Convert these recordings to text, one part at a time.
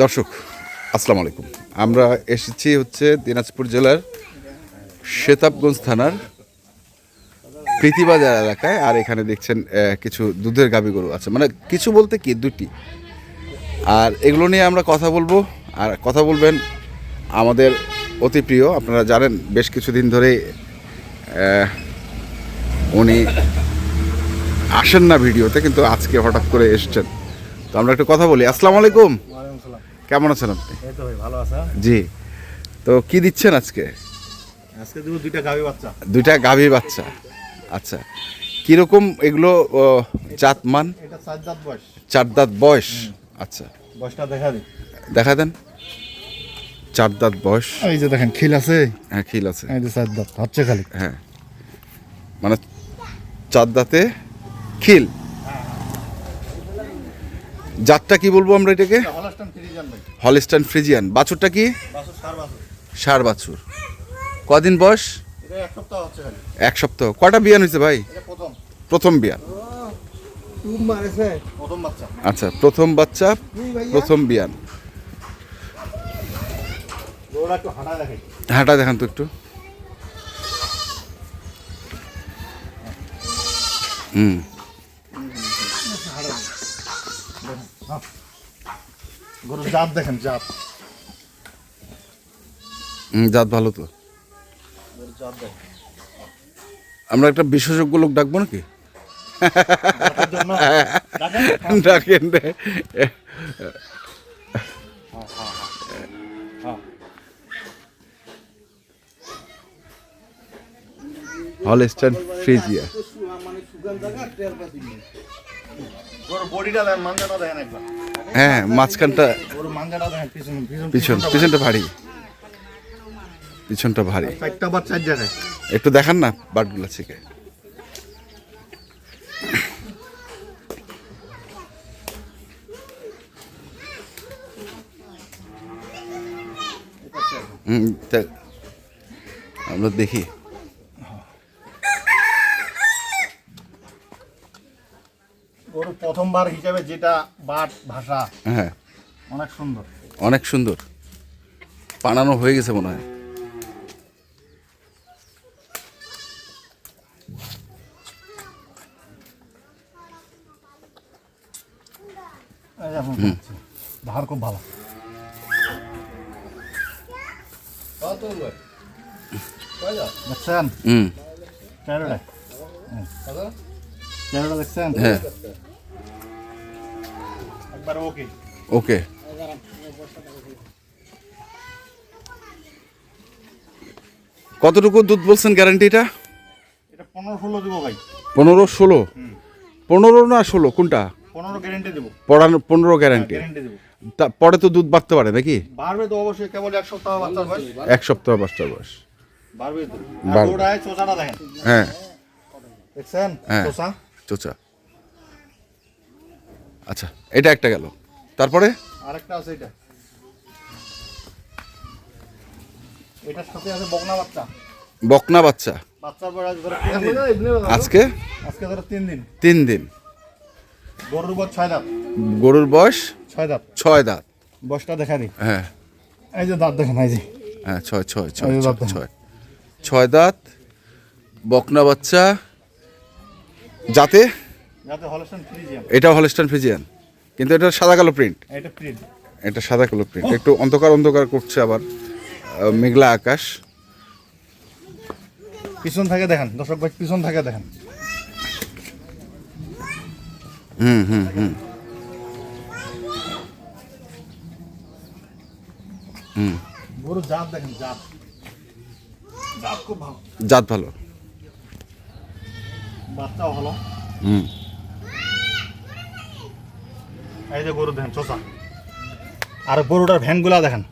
দর্শক আসসালামু আলাইকুম। আমরা এসেছি হচ্ছে দিনাজপুর জেলার শেতাবগঞ্জ থানার প্রীতিবাজার এলাকায় আর এখানে দেখছেন কিছু দুধের গাভী গরু আছে। মানে কিছু বলতে কি দুটি। আর এগুলো নিয়ে আমরা কথা বলব। আর কথা বলবেন আমাদের অতি প্রিয় আপনারা জানেন বেশ কিছুদিন আহ, উনি আসেন না ভিডিওতে কিন্তু আজকে হঠাৎ করে এসেছেন। তো আমরা একটু কথা বলি। আসসালামু আলাইকুম। কেমন আছেন আপনি? ভালো আছে জি। তো কি দিচ্ছেন আজকে? আজকে দেবো দুইটা গাভী বাচ্চা। দুইটা গাভীর বাচ্চা। আচ্ছা। কীরকম এগুলো জাত মান চার দাঁত বয়স। আচ্ছা। বয়সটা দেখা দিই। দেখা দেন। চার দাঁত বয়স? এই যে দেখেন খিল আছে? হ্যাঁ খিল আছে। এই যে চার দাঁত হচ্ছে খালি। হ্যাঁ। মানে চার দাঁতে খিল? জাতটা কি বলব আমরা এটাকে? হলাস্টান ফ্রিজিয়ান বাছুরটা কি? সার বাছুর। কদিন বয়স? এক সপ্তাহ কটা বিয়ান হয়েছে ভাই? প্রথম। বিয়ান। আচ্ছা প্রথম বাচ্চা প্রথম বিয়ান। হাঁটা দেখান তো একটু। হুম। গরুর জাত দেখেন জাত। জাত ভালো তো। আমরা একটা বিশেষজ্ঞ লোক ডাকবো নাকি? ডাকেন রে। Holstein Friesian. বডিটা দেখেন মাঞ্জাটা দেখেন একবার। হ্যাঁ মাঝখানটা পিছন পিছন পিছন পিছনটা ভারী। পিছনটা ভারী। একটু দেখান না বাটগুলো থেকে আমরা দেখি গরু প্রথমবার হিসাবে যেটা বাট ভাষা হ্যাঁ। অনেক সুন্দর। অনেক সুন্দর। বানানো হয়ে গেছে মনে হয়। ধার খুব ভালো। দেখছেন? হুম। ক্যারোটা ক্যারোটা দেখছেন? হ্যাঁ। একবার ওকে। ওকে। কতটুকু দুধ বলছেন গ্যারান্টিটা? এটা পনেরো ষোলো দেবো ভাই। পনেরো ষোলো? পনেরো না ষোলো? কোনটা? পনেরো গ্যারেন্টি দেবো। পড়ানো পনেরো গ্যারান্টি তা পরে তো দুধ বাড়তে পারে নাকি? বাড়বে তো অবশ্যই কেবল এক সপ্তাহ বাচ্চার বয়স। এক সপ্তাহ বাচ্চার বয়স। বাড়বে তো। চোচাটা দেখেন। হ্যাঁ। দেখছেন? হ্যাঁ। চোচা? চোচা। আচ্ছা এটা একটা গেল। তারপরে? আরেকটা আছে এটা। এটার সাথে আছে বকনা বাচ্চা। বকনা বাচ্চা। ধরো আজকে? আজকে ধরো তিন দিন। তিন দিন। গরুর বয়স ছয় দাঁত। গরুর বয়স? ছয় দাঁত। ছয় দাঁত। বয়সটা দেখা দিই। হ্যাঁ। এই যে দাঁত দেখেন এই যে। হ্যাঁ ছয় ছয় ছয় ছয়, দাঁত ছয় দাঁত বকনা বাচ্চা। যাতে এটা হলস্টান ফিজিয়ান কিন্তু এটা সাদা কালো প্রিন্ট এটা সাদা কালো প্রিন্ট একটু অন্ধকার অন্ধকার করছে আবার মেঘলা আকাশ। পিছন থাকে দেখেন দর্শক ভাই পিছন থাকে দেখেন। হুম হুম হুম। গরু জাত দেখেন জাত। জাত খুব ভালো। জাত ভালো। বাচ্চাও ভালো। হুম। এই যে গরু দেখেন চোষা। আর গরুটার ভ্যানগুলা দেখেন।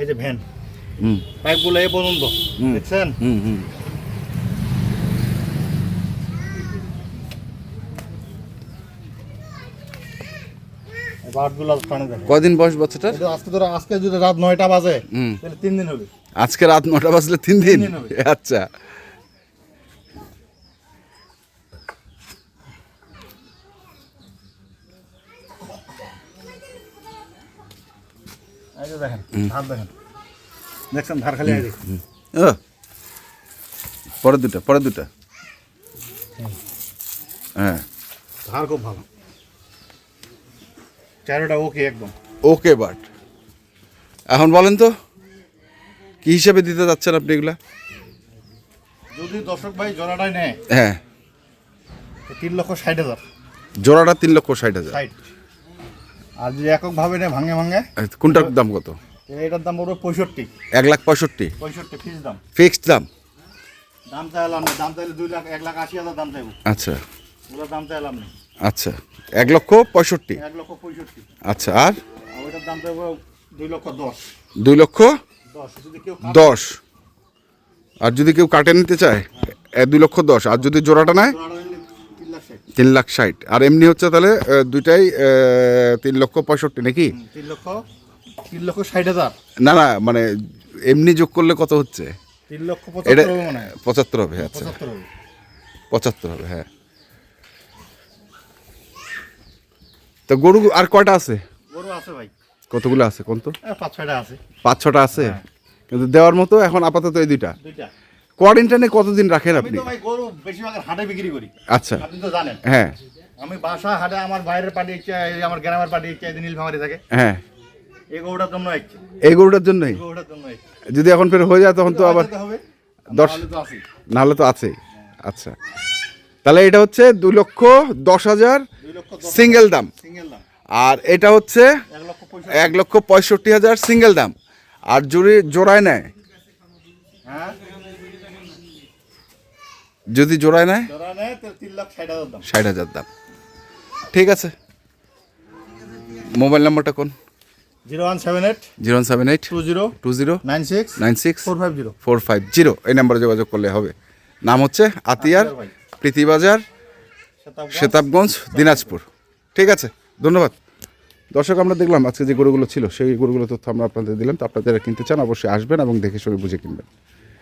এই যে ভ্যান। পাইপগুলো এই পর্যন্ত দেখছেন? কদিন বয়স বাচ্চাটার? এটা আজকে ধরো আজকে যদি রাত নয়টা বাজে তাহলে তিন দিন হবে। আজকে রাত নটা বাজলে তিন দিন? তিন দিন হবে। আচ্ছা। দেখেন ধার দেখেন। দেখছেন ধার খালি ও পরের দুটা পরের দুটা হ্যাঁ। ধার খুব ভালো। চারোটা ওকে একদম। ওকে বাট এখন বলেন তো কি হিসাবে দিতে যাচ্ছেন আপনি এগুলা? যদি দর্শক ভাই জোড়াটাই নেয় হ্যাঁ। তিন লক্ষ ষাট হাজার। জোড়াটা তিন লক্ষ ষাট হাজার। ষাট। আর যদি এককভাবে নেয় ভাঙে ভাঙে কোনটার দাম কত? এটার দাম পড়বে পঁয়ষট্টি। এক লাখ পঁয়ষট্টি? পঁয়ষট্টি ফিস দাম। ফিক্সড দাম? দাম চাইলাম না দাম চাইলে দুই লাখ এক লাখ আশি হাজার দাম চাইব। আচ্ছা। ওগুলোর দাম চাইলাম না। আচ্ছা। এক লক্ষ পঁয়ষট্টি? এক লক্ষ পঁয়ষট্টি। আচ্ছা আর? ওইটার দাম চাইব দুই লক্ষ দশ। দুই লক্ষ দশ যদি কেউ দশ। আর যদি কেউ কাটে নিতে চায় দুই লক্ষ দশ। আর যদি জোড়াটা নেয়? তিন লাখ ষাট। আর এমনি হচ্ছে তাহলে দুইটাই তিন লক্ষ পঁয়ষট্টি নাকি? তিন লক্ষ তিন লক্ষ ষাট হাজার। না না মানে এমনি যোগ করলে কত হচ্ছে? তিন লক্ষ এটা পঁচাত্তর হবে আচ্ছা। পঁচাত্তর হবে। হ্যাঁ। তো গরু আর কয়টা আছে? গরু আছে ভাই। কতগুলো আছে কোন তো? পাঁচ ছয়টা আছে। পাঁচ ছটা আছে? কিন্তু দেওয়ার মতো এখন আপাতত এই দুইটা? দুইটা। কোয়ারেন্টাইনে কতদিন রাখেন আমি আপনি? তো ভাই গরু বেশিরভাগ হাটে বিক্রি করি। আচ্ছা। আপনি তো জানেন। হ্যাঁ। আমি বাসা হাটে আমার বাইরের পার্টি ইচ্ছা আমার গ্রামের পার্টি ইচ্ছা নীলফামারি থাকে। হ্যাঁ। এই গরুটার জন্য ইচ্ছে। এই গরুটার জন্যই? এই গরুটার জন্য যদি এখন ফের হয়ে যায় তখন তো আবার হবে দশ- নাহলে তো আছি তো আচ্ছা। তাহলে এটা হচ্ছে দুই লক্ষ দশ হাজার সিঙ্গেল দাম। সিঙ্গেল দাম। আর এটা হচ্ছে এক লক্ষ পঁয়ষট্টি হাজার সিঙ্গেল দাম। আর যদি জোড়ায় নেয়? হ্যাঁ? যদি জোড়ায় নেয়? ষাট হাজার দাম। ঠিক আছে। মোবাইল নাম্বারটা কোন? Zero one seven eight zero one seven eight two zero two zero nine six nine six four five zero. Four five zero. এই নাম্বারে যোগাযোগ করলে হবে। নাম হচ্ছে আতিয়ার আতিয়ার প্রীতিবাজার সেতাবগঞ্জ। দিনাজপুর। ঠিক আছে ধন্যবাদ। দর্শক আমরা দেখলাম আজকে যে গরুগুলো ছিল সেই গরুগুলো তথ্য আমরা আপনাদের দিলাম। তো আপনারা যারা কিনতে চান অবশ্যই আসবেন এবং দেখে শুনে বুঝে কিনবেন।